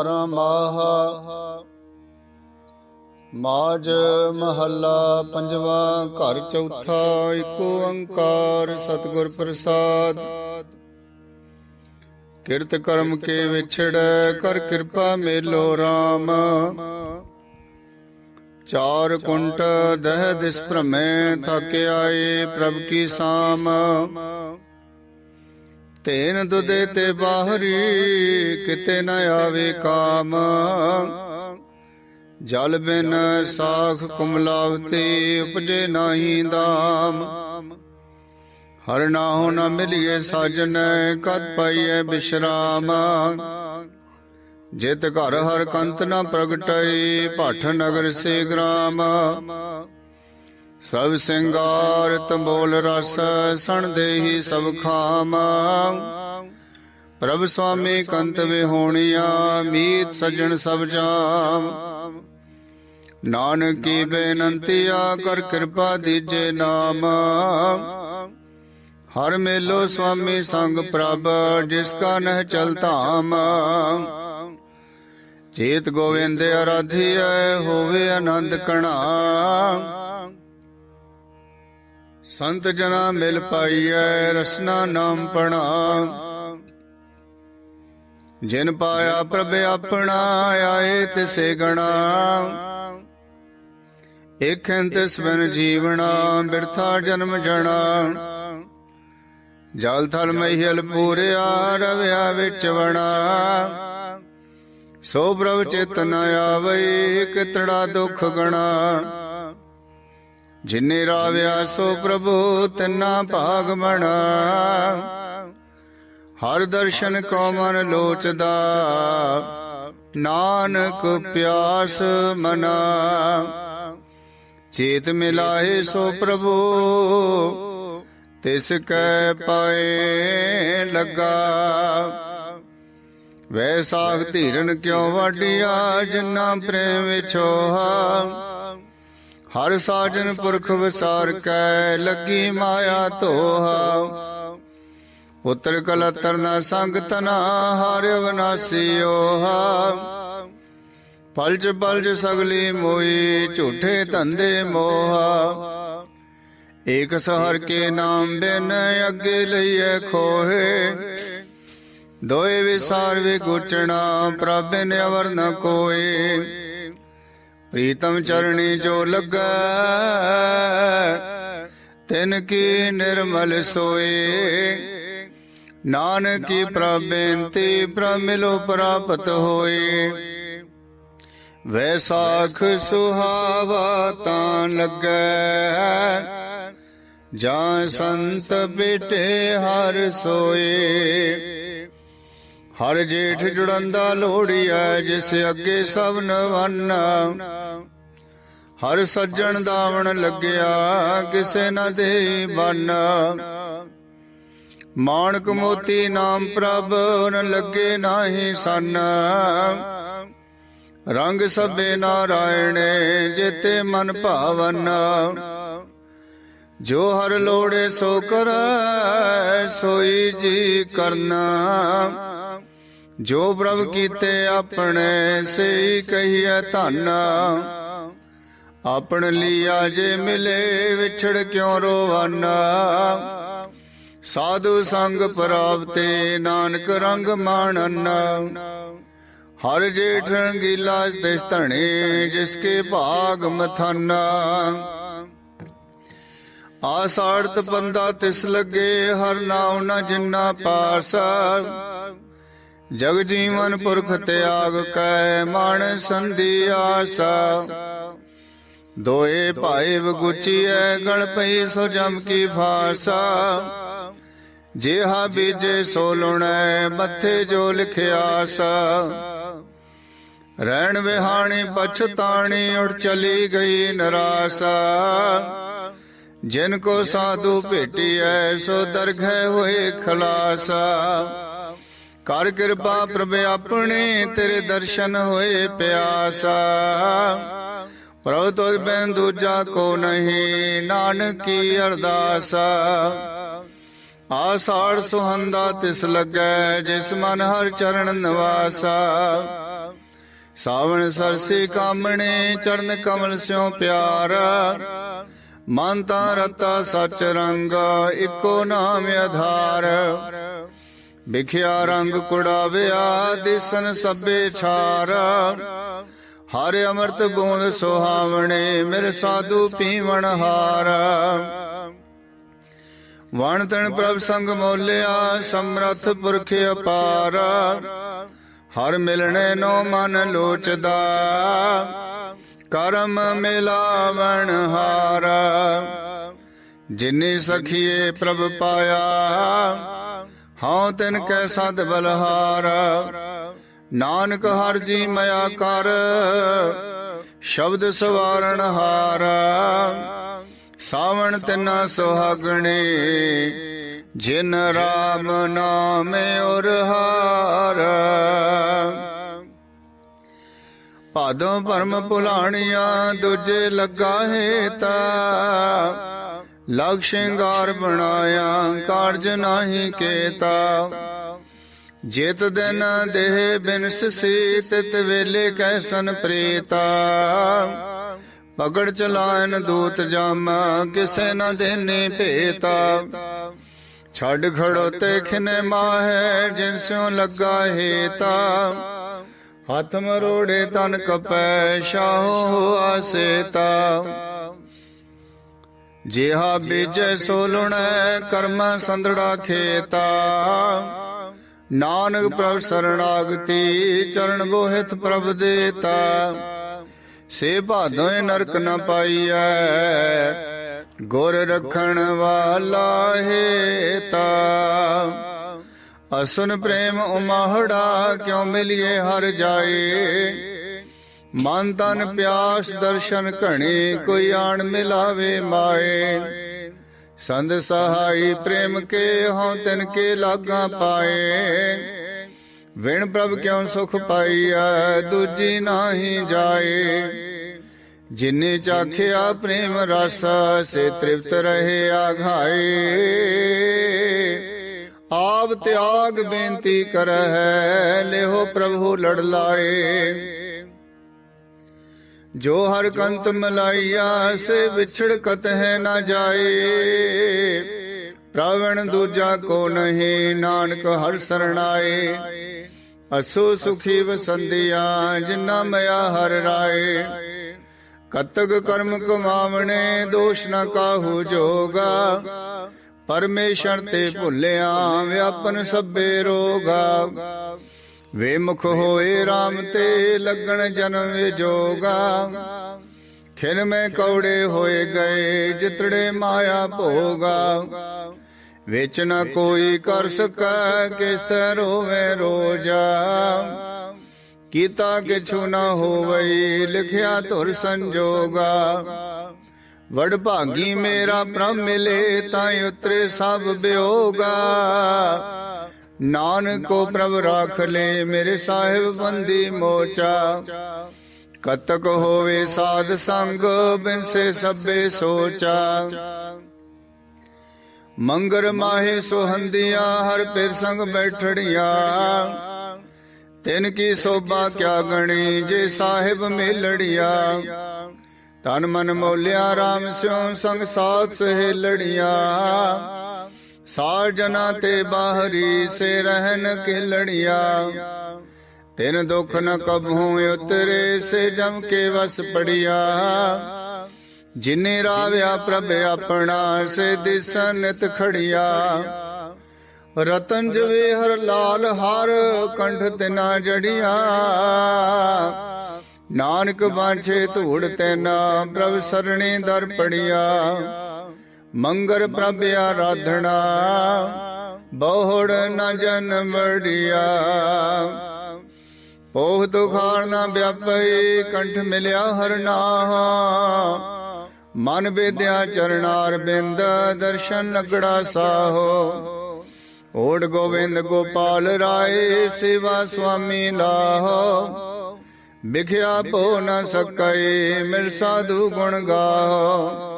ਬਾਰਾਂ ਮਾਹ ਮਾਜ ਮਹੱਲਾ ਪੰਜਵਾ, ਘਰ ਚੌਥਾ, ਏਕੋ ਓੰਕਾਰ, ਸਤਿਗੁਰ ਪ੍ਰਸਾਦ। ਕਿਰਤ ਕਰਮ ਕੇ ਵਿਛੜ, ਕਰ ਕਿਰਪਾ ਮੇਲੋ RAM ਚਾਰ ਕੁੰਟ ਦਹ ਦਿਸ ਭ੍ਰਮੈ, ਥਕ ਆਏ ਪ੍ਰਭ ਕੀ ਸਾਮ। ਤੇਨ ਦੁਦੇ ਤੇ ਬਾਹਰੀ ਕਿਤੇ ਨ ਆਵੇ ਕਾਮ। ਜਲ ਬਿਨ ਸਾਖ ਕੁਮਲਾਵਤੀ ਉਪਜੇ ਨਾਹੀ ਦਾਮ। ਹਰ ਨਾਹੋ ਨ ਮਿਲਿਏ ਸਾਜਨ ਕਦ ਪਾਈਐ ਬਿਸ਼ਰਾਮ। ਜਿਤ ਘਰ ਹਰ ਕੰਤ ਨ ਪ੍ਰਗਟਈ ਭੱਠ ਨਗਰ ਸੇ ਗ੍ਰਾਮ। ਸਭ ਸਿੰਗਾਰ ਤੰਬੋਲ ਰਸ ਸਣ ਦੇਹੀ ਸਭ ਖਾਮ। ਪ੍ਰਭ ਸੁਆਮੀ ਕੰਤ ਵਿਹੋਣੀਆਂ, ਮੀਤ ਸਜਣ ਸਭ ਜਾਮ। ਨਾਨਕ ਕੀ ਬੇਨੰਤੀਆ, ਕਰ ਕਿਰਪਾ ਦੀਜੇ ਨਾਮ। ਹਰ ਮੇਲੋ ਸੁਆਮੀ ਸੰਗ ਪ੍ਰਭ, ਜਿਸ ਕਾ ਨਹਿ ਚਲ ਧਾਮ। ਚੇਤ ਗੋਵਿੰਦ ਅਰਾਧਿਐ, ਹੋਵੇ ਆਨੰਦ ਕਣਾ। ਸੰਤ ਜਨਾ ਮਿਲ ਪਾਈਐ, ਰਸਨਾ ਨਾਮ ਪਣਾ। ਜਿਨ ਪਾਇਆ ਪ੍ਰਭ ਆਪਣਾ, ਆਏ ਤਿਸੇ ਗਣਾ। ਇਕੰਤ ਤਿਸ ਬਿਨ ਜੀਵਣਾ, ਬਿਰਥਾ ਜਨਮ ਜਣਾ। ਜਲ ਥਲ ਮਹਿਲ ਪੂਰਿਆ, ਰਵਿਆ ਵਿੱਚ ਵਣਾ। ਸੋ ਪ੍ਰਭ ਚੇਤਨ ਆਵਈ ਕਿਤੜਾ ਦੁਖ ਗਣਾ। ਜਿਨੇ ਰਾਵਿਆ ਸੋ ਪ੍ਰਭੂ ਤਿੰਨਾ ਭਾਗ ਬਣਾ। ਹਰ ਦਰਸ਼ਨ ਕੋ ਮਨ ਲੋਚਦਾ, ਨਾਨਕ ਪਿਆਸ ਮਨਾ। ਚੇਤ ਮਿਲਾਏ ਸੋ ਪ੍ਰਭੂ, ਤਿਸ ਕੈ ਪਾਏ ਲੱਗਾ। ਵੈਸਾਖ ਧੀਰਨ ਕਿਉ ਵਾਡੀਆ ਜਿਨਾ ਪ੍ਰੇਮ ਵਿਛੋਹਾ। ਹਰ ਸਾਜਨ ਪੁਰਖ ਵਿਸਾਰ ਕੈ ਲੱਗੀ ਮਾਇਆ ਧੋਹਾ ਪੁੱਤਰ ਕਲਤਰ ਨਾ ਸੰਗ ਤਨਾ ਹਰ ਵਿਨਾਸੀ ਓਹਾ ਪਲਜ ਬਲਜ ਸਗਲੀ ਮੋਈ ਝੂਠੇ ਧੰਦੇ ਮੋਹਾ। ਏਕ ਸਹਰ ਕੇ ਨਾਮ ਬਿਨ ਅੱਗੇ ਲਈਏ ਖੋਹੇ। ਦੋਏ ਵਿਸਾਰ ਵੇ ਗੁਚਣਾ ਪ੍ਰਭ ਬਿਨ ਅਵਰ ਨ ਕੋਏ ਪ੍ਰੀਤਮ ਚਰਣੀ ਜੋ ਲੱਗਾ, ਤਿਨ ਕੀ ਨਿਰਮਲ ਸੋਏ। ਨਾਨਕੀ ਕੀ ਪ੍ਰਭ ਬੇਨਤੀ, ਪ੍ਰਭ ਪ੍ਰਾਪਤ ਹੋਏ। ਵੈਸਾਖ ਸੁਹਾਵਾ ਤਾਂ ਲੱਗੈ, ਜਾਂ ਸੰਤ ਬਿਟੇ ਹਰ ਸੋਏ। ਹਰ ਜੇਠ ਜੁੜੰਦਾ ਲੋੜੀਐ ਜਿਸ ਅੱਗੇ ਸਭ ਨਵੰਨਾ। ਹਰ ਸੱਜਣ ਦਾਵਣ ਲੱਗਿਆ ਕਿਸੇ ਨ ਦੇ ਬੰਨ। ਮਾਣਕ ਮੋਤੀ ਨਾਮ ਪ੍ਰਭ ਨ ਲੱਗੇ ਨਾਹੀ ਸੰਨ। ਰੰਗ ਸਭੇ ਨਾਰਾਇਣੇ ਜਿਤੇ ਮਨ ਭਾਵਨ। ਜੋ ਹਰ ਲੋੜੇ ਸੋ ਕਰੈ ਸੋਈ ਜੀ ਕਰਨਾ। ਜੋ ਪ੍ਰਭ ਕੀਤੇ ਆਪਣੇ ਸਈ ਕਹੀਐ ਧੰਨ। ਆਪਣ ਲੀਆ ਜੇ ਮਿਲੇ ਵਿਛੜ ਕਿਉ ਰੋਵਨਾ? ਸਾਧੂ ਸੰਗ ਪ੍ਰਾਪਤੇ ਨਾਨਕ ਰੰਗ ਮਾਣਨ। ਹਰ ਜੇਠ ਰੰਗੀਲਾ ਤਿਸ ਧਣੇ ਜਿਸ ਕੇ ਭਾਗ ਮਥਾਨਾ। ਆਸਾੜਤ ਬੰਦਾ ਤਿਸ ਲੱਗੇ ਹਰ ਨਾਉ ਨ ਜਿੰਨਾ ਪਾਸਾ ਜਗ ਜੀਵਨ ਪੁਰਖ ਤਿਆਗ ਕੈ ਮਨ ਸੰਧੀ ਆਸਾ ਦੋਏ ਭਾਈ ਵਗੁਚੀਐ ਗਲ ਪਈ ਸੋ ਜਮ ਕੀ ਫਾਸਾ ਜਿਹਾ ਬੀਜੇ ਸੋ ਲੁਣੈ ਮੱਥੇ ਜੋ ਲਿਖਿਆ ਸਾ ਰਹਿਣ ਵਿਹਾਣੀ ਪਛਤਾਣੀ ਉੜ ਚਲੀ ਗਈ ਨਰਾਸਾ ਜਿਨ ਕੋ ਸਾਧੂ ਭੇਟੀਐ ਸੋ ਦਰਗਹਿ ਹੋਏ ਖਲਾਸਾ ਕਰ ਕਿਰਪਾ ਪ੍ਰਭ ਆਪਣੇ, ਤੇਰੇ ਦਰਸ਼ਨ ਹੋਏ ਪਿਆਸਾ। ਪ੍ਰਭ ਤੁਰ ਬੈਨ ਦੂਜਾ ਕੋ ਨਹੀਂ, ਨਾਨਕੀ ਅਰਦਾਸਾ। ਆਸਾੜ ਸੁਹੰਦਾ ਤਿਸ ਲੱਗੈ, ਜਿਸ ਮਨ ਹਰ ਚਰਨ ਨਿਵਾਸਾ। ਸਾਵਣ ਸਰਸੇ ਕਾਮਣੇ ਚਰਨ ਕਮਲ ਸਿਉ ਪਿਆਰ। ਮਨ ਤਾਂ ਰਤਾ ਸਚ ਰੰਗ, ਇੱਕੋ ਨਾਮ ਆਧਾਰ। ਵਿਖਿਆ ਰੰਗ ਕੁੜਾਵਿਆ, ਦਿਸਨ ਸਭੇ ਛਾਰ। ਹਰ ਅਮਰਤ ਬੂੰਦ ਸੁਹਾਵਣੇ, ਮੇਰੇ ਸਾਧੂ ਪੀਵਣ ਹਾਰ। ਵਣ ਤਣ ਪ੍ਰਭ ਸੰਗ ਮੋਲਿਆ, ਸਮਰਥ ਪੁਰਖ ਅਪਾਰ। ਹਰ ਮਿਲਣੇ ਨੋ ਮਨ ਲੋਚਦਾ, ਕਰਮ ਮਿਲਾਵਣ ਹਾਰ। ਜਿਨੇ ਸਖੀਏ ਪ੍ਰਭ ਪਾਇਆ ਹਉ ਤਿਨ ਕੈ ਸਦ ਬਲਹਾਰ। ਨਾਨਕ ਹਰ ਜੀ ਮਇਆ ਕਰ। ਸ਼ਬਦ ਸਵਾਰਣ ਹਾਰ। ਸਾਵਣ ਤਿਨਾ ਸੁਹਾਗਣੇ। ਜਿਨ ਰਾਮ ਨਾਮੇ ਔਰ ਹਾਰ। ਭਾਦੋਂ ਭਰਮ ਭੁਲਾਣੀਆਂ ਦੂਜੇ ਲੱਗਾ ਹੇਤਾ। ਲਗ ਸ਼ਿੰਗਾਰ ਬਣਾਇਆ, ਕਾਰਜ ਨਾਹੀ ਕੇਤਾ। ਜਿਤ ਦਿਨ ਦੇਹ ਬਿਨਸ ਸੀ ਤਿਤ ਵੇਲੇ ਕੈਸਨ ਪ੍ਰੀਤਾ। ਪਗੜ ਚਲਾਇਨ ਦੂਤ ਜਮ, ਕਿਸੇ ਨ ਦੇਨੇ ਭੇਤਾ। ਛੱਡ ਖੜੋਤੇ ਖਿਨੇ ਮਾਹੇ ਜਿਨਸਿਓ ਲੱਗਾ ਹੇਤਾ। ਹੱਥ ਮਰੋੜੇ ਤਨ ਕਪੈ, ਸ਼ਾਹੋ ਆਸੇਤਾ। ਜਿਹਾ ਬੀਜੈ ਸੋ ਲੁਣੈ ਕਰਮ ਸੰਦੜਾ ਖੇਤਾ। ਨਾਨਕ ਪ੍ਰਭ ਸਰਣਾਗਤੀ ਚਰਨ ਬੋਹਿਤ ਪ੍ਰਭ ਦੇਤਾ। ਸੇ ਭਾਦੋਏ ਨਰਕ ਨ ਪਾਈਐ। ਗੁਰ ਰਖਣ ਵਾਲਾ ਹੇਤਾ। ਅਸੁਨ ਪ੍ਰੇਮ ਉਮਾਹੜਾ ਕਿਉ ਮਿਲਿਏ ਹਰ ਜਾਏ? ਮਨ ਤਨ ਪਿਆਸ ਦਰਸ਼ਨ ਘਣੇ, ਕੋਈ ਆਣ ਮਿਲਾਵੇ ਮਾਏ। ਸੰਦ ਸਹਾਈ ਪ੍ਰੇਮ ਕੇ ਹਉ ਤਿਨ ਕੇ ਲਾਗਾ ਪਾਏ। ਵਿਣ ਪ੍ਰਭ ਕਿਉ ਸੁਖ ਪਾਈਐ, ਦੂਜੀ ਨਾਹੀ ਜਾਏ। ਜਿਨੇ ਚਾਖਿਆ ਪ੍ਰੇਮ ਰਸ, ਸੇ ਤ੍ਰਿਪਤ ਰਹੇ ਆਘਾਏ। ਆਪ ਤਿਆਗ ਬੇਨਤੀ ਕਰਹਿ, ਲਿਹੋ ਪ੍ਰਭੂ ਲੜ ਲਾਏ। ਜੋ ਹਰ ਕੰਤ ਮਲਾਈਆ, ਸੇ ਵਿਛੜ ਕਤ ਹੈ ਨਾ ਜਾਏ। ਪ੍ਰਵਣ ਦੂਜਾ ਕੋ ਨਹੀਂ, ਨਾਨਕ ਹਰ ਸਰਣਾਏ। ਅਸੂ ਸੁਖੀ ਵਸੰਦਿਆ ਜਿਨਾ ਮਿਆ ਹਰ ਰਾਏ। ਕਤਕ ਕਰਮ ਕਮਾਵਣੇ, ਦੋਸ਼ ਨਾ ਕਾਹੂ ਜੋਗਾ। ਪਰਮੇਸ਼ਰ ਤੇ ਭੁੱਲਿਆ, ਵਿਆਪਨ ਸਭੇ ਰੋਗਾ। ਵੇਮੁਖ ਹੋਏ RAM ਤੇ ਲੱਗਣ ਜਨਮ ਵਿਜੋਗਾ ਖਿਨ ਮੈਂ ਕੌੜੇ ਹੋਏ ਗਏ, ਜਿਤੜੇ ਮਾਇਆ ਭੋਗਾ। ਵਿੱਚ ਨਾ ਕੋਈ ਕਰ ਸਕੈ ਕਿਸ ਰੋਵੇ ਰੋਜਾ। ਕੀਤਾ ਕਿਛੁ ਨਾ ਹੋਵਈ, ਲਿਖਿਆ ਧੁਰ ਸੰਜੋਗਾ। ਵਡ ਭਾਗੀ ਮੇਰਾ ਪ੍ਰਭ ਮਿਲੇ ਤਾਂ ਉਤਰੇ ਸਭ ਬਿયોਗਾ ਨਾਨਕੋ ਪ੍ਰਭ ਰਾਖ ਲੈ ਮੇਰੇ ਸਾਹਿਬ ਬੰਦੀ ਮੋਚਾ ਕਤਕ ਹੋਵੇ ਸਾਧ ਸੰਗ ਬਿਨਸੇ ਸਭੇ ਸੋਚਾ। ਮੰਗਰ ਮਾਹੇ ਸੁਹੰਦੀਆਂ ਹਰ ਪਿਰ ਸੰਗ ਬੈਠੜੀਆਂ। ਤਿਨ ਕੀ ਸੋਭਾ ਕਿਆ ਗਣੀ ਜੇ ਸਾਹਿਬ ਮੇਲੜੀਆਂ। ਤਨ ਮਨ ਮੋਲਿਆ RAM ਸਿਉ ਸੰਗ ਸਾਥ ਸਹੇਲੜੀਆਂ। ਸਾਰ ਜਨਾ ਤੇ ਬਾਹਰੀ ਸੇ ਰਹਿਨ ਕੇ ਲੜੀਆਂ ਤਿਨ ਦੁਖ ਨ ਕਬਹੂ ਉਤਰੇ ਸੇ ਜਮ ਕੇ ਵਸ ਪੜਿਆ। ਜਿਨੇ ਰਾਵਿਆ ਪ੍ਰਭ ਆਪਣਾ ਸੇ ਦਿਸਨ ਨਿਤ ਖੜਿਆ। ਰਤਨ ਜਵੇ ਹਰ ਲਾਲ ਹਰ ਕੰਠ ਤਿਨਾ ਜੜਿਆ। ਨਾਨਕ ਬਾਂਛੇ ਧੂੜ ਤੈਨਾ ਪ੍ਰਭ ਸਰਣੇ ਦਰ ਪੜਿਆ। ਮੰਗਰ ਪ੍ਰਭ ਆਰਾਧਣਾ ਬਹੁੜ ਨ ਜਨ ਮੜਿਆ ਪੋਹ ਦੁਖਾਰ ਨਾ ਵਿਆਪਈ ਕੰਠ ਮਿਲਿਆ ਹਰ ਨਾਹ। ਮਨ ਬੇਦਿਆ ਚਰਨਾਰ ਬਿੰਦ, ਦਰਸ਼ਨ ਨਗੜਾ ਸਾਹੋ। ਓੜ ਗੋਬਿੰਦ ਗੋਪਾਲ ਰਾਏ, ਸੇਵਾ ਸੁਆਮੀ ਲਾਹੋ। ਵਿਖਿਆ ਪੋ ਨ ਸਕੈ ਮਿਲ ਸਾਧੂ ਗੁਣ ਗਾਹੋ।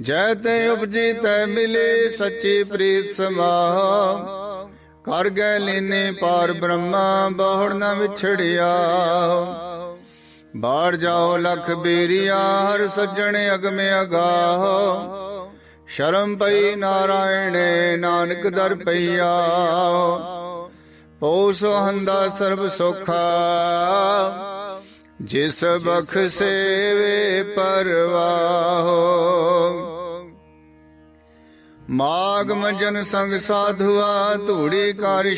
ਜੈ ਤੇ ਉਪਜੀ ਤੈ ਮਿਲੇ ਸੱਚੀ ਪ੍ਰੀਤ ਸਮਾਹ। ਕਰ ਗਏ ਲੀਨੇ ਪਾਰ ਬ੍ਰਹਮਾ, ਬਹੁੜ ਨਾ ਵਿਛੜਿਆ। ਬਾੜ ਜਾਓ ਲਖ ਬੇਰੀਆ, ਹਰ ਸੱਜਣ ਅਗਮੇ ਅਗਾਹ। ਸ਼ਰਮ ਪਈ ਨਾਰਾਇਣ, ਨਾਨਕ ਦਰ ਪਈਆ। ਪੋਸ ਹੰਦਾ ਸਰਬ ਸੁਖਾ। ਜਿਸ ਬਖਸ਼ੇ ਵੇ ਪਰਵਾਹੋ। ਮਾਗ ਮਜਨ ਸੰਗ ਸਾਧੁਆ ਧੂੜੀ ਕਰ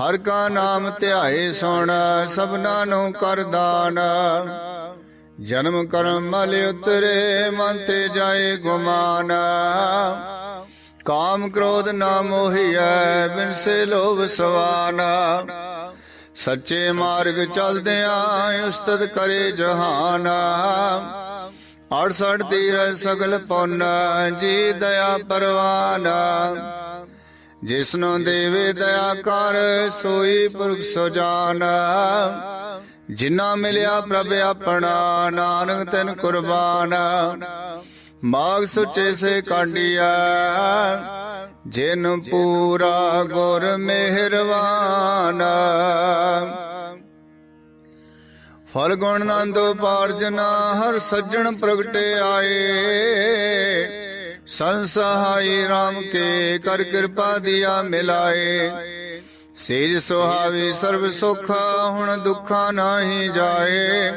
ਹਰ ਕਾ ਨਾਮ ਧਿਆਏ ਸੁਣ ਸਭਨਾ ਨੂੰ ਕਰ ਦਾਨ। ਜਨਮ ਕਰਮ ਮਲ ਉਤਰੇ ਮਨ ਤੇ ਜਾਏ ਗੁਮਾਨ। ਕਾਮ ਕ੍ਰੋਧ ਨਾ ਮੋਹੀਐ ਬਿਨ ਸੇ ਲੋਭ ਸਵਾਨਾ। ਸੱਚੇ ਮਾਰਗ ਚਲਦਿਆਂ ਉਸਤਤ ਕਰੇ ਜਹਾਨ। 68 ਤੀਰ ਸਗਲ ਪੁੰਨ, ਜੀ ਦਇਆ ਪਰਵਾਨਾ। ਜਿਸਨੂੰ ਦੇਵੇ ਦਇਆ ਕਰ, ਸੋਈ ਪੁਰਖ ਸੋ ਜਾਨ। ਜਿਨਾ ਮਿਲਿਆ ਪ੍ਰਭ ਆਪਣਾ, ਨਾਨਕ ਤਨ ਕੁਰਬਾਨ। ਮਾਗ ਸੁਚੇ ਸੇ ਕਾਂਡੀਆ ਜਿਨ ਪੂਰਾ ਗੁਰ ਮਿਹਰਵਾਨ ਫਲ ਗੁਣ ਨੰਦੋ ਪਾਰਜਨਾ ਹਰ ਸੱਜਣ ਪ੍ਰਗਟੇ ਆਏ। ਸੰਸਹਾਈ RAM ਕੇ ਕਰ ਕਿਰਪਾ ਦਿਆ ਮਿਲਾਏ। ਸੇਜ ਸੁਹਾਵੀ ਸਰਬ ਸੁਖ ਹੁਣ ਦੁੱਖਾਂ ਨਾਹੀ ਜਾਏ।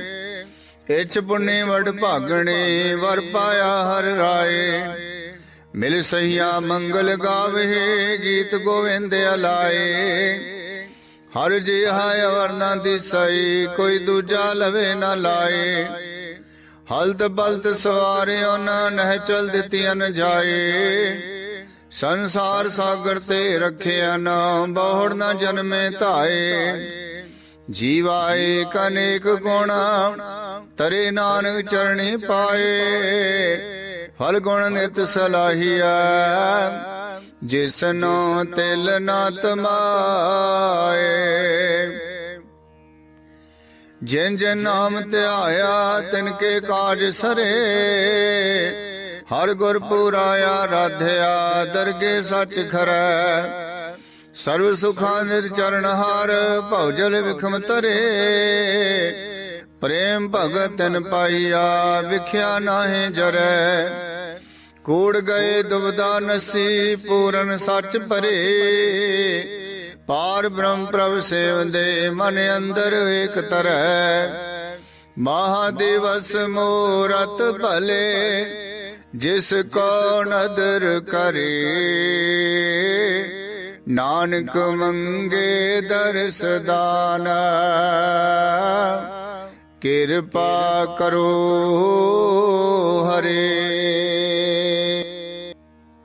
ਇਚ ਪੁੰਨੇ ਵਡ ਭਾਗਣੇ ਵਰ ਪਾਇਆ ਹਰ ਰਾਏ। ਮਿਲ ਸਈਆ ਮੰਗਲ ਗਾਵੇ, ਗੀਤ ਗੋਵਿੰਦ ਅਲਾਏ। ਹਰ ਜਿਹਾ ਵਰਨਾ ਦਿਸਈ, ਕੋਈ ਦੂਜਾ ਲਵੇ ਨਾ ਲਾਏ। ਹਲਤ ਬਲਤ ਸਵਾਰਿਓ ਨਾ ਨਹਿ ਚਲ ਦਿੱਤੀਆਂ ਨ ਜਾਏ। ਸੰਸਾਰ ਸਾਗਰ ਤੇ ਰੱਖਿਆ ਨਾ, ਬਹੁੜ ਨਾ ਜਨਮੇ ਧਾਏ। ਜੀਵਾਏ ਕਨੇਕ ਗੁਣਾ, ਤਰੇ ਨਾਨਕ ਚਰਣੀ ਪਾਏ। ਫਲ ਗੁਣ ਨਿਤ ਸਲਾਹੀਆ ਜਿਸਨੋ ਤਿਲ ਨਾ ਤਮਾਏ ਜਿਨ ਜਿਨ ਨਾਮ ਧਿਆਇਆ, ਤਿਨ ਕੇ ਕਾਜ ਸਰੇ। ਹਰ ਗੁਰ ਪੁਰਾਇਆ, ਰਾਧਿਆ, ਦਰਗੇ ਸੱਚ ਖਰੈ। ਸਰਬ ਸੁਖਾਂ ਨਿਰ ਚਰਨ ਹਾਰ ਭਉਜਲ ਵਿਖਮ ਤਰੇ ਪ੍ਰੇਮ ਭਗਤ ਤਨ ਪਾਈਆ ਵਿਖਿਆ ਨਾਹੇ ਜਰੈ। ਕੂੜ ਗਏ ਦੁਬਦਾ ਨਸੀ, ਪੂਰਨ ਸੱਚ ਭਰੇ। ਪਾਰ ਬ੍ਰਹਮ ਪ੍ਰਭ ਸੇਵੰਦੇ, ਮਨ ਅੰਦਰ ਏਕ ਤਰੈ। ਮਹਾਦੇਵਸ ਮੂਰਤ ਭਲੇ, ਜਿਸ ਕੋ ਨਦਰ ਕਰੇ। ਨਾਨਕ ਮੰਗੇ ਦਰਸ ਦਾਨ। ਕਿਰਪਾ ਕਰੋ ਹਰੇ।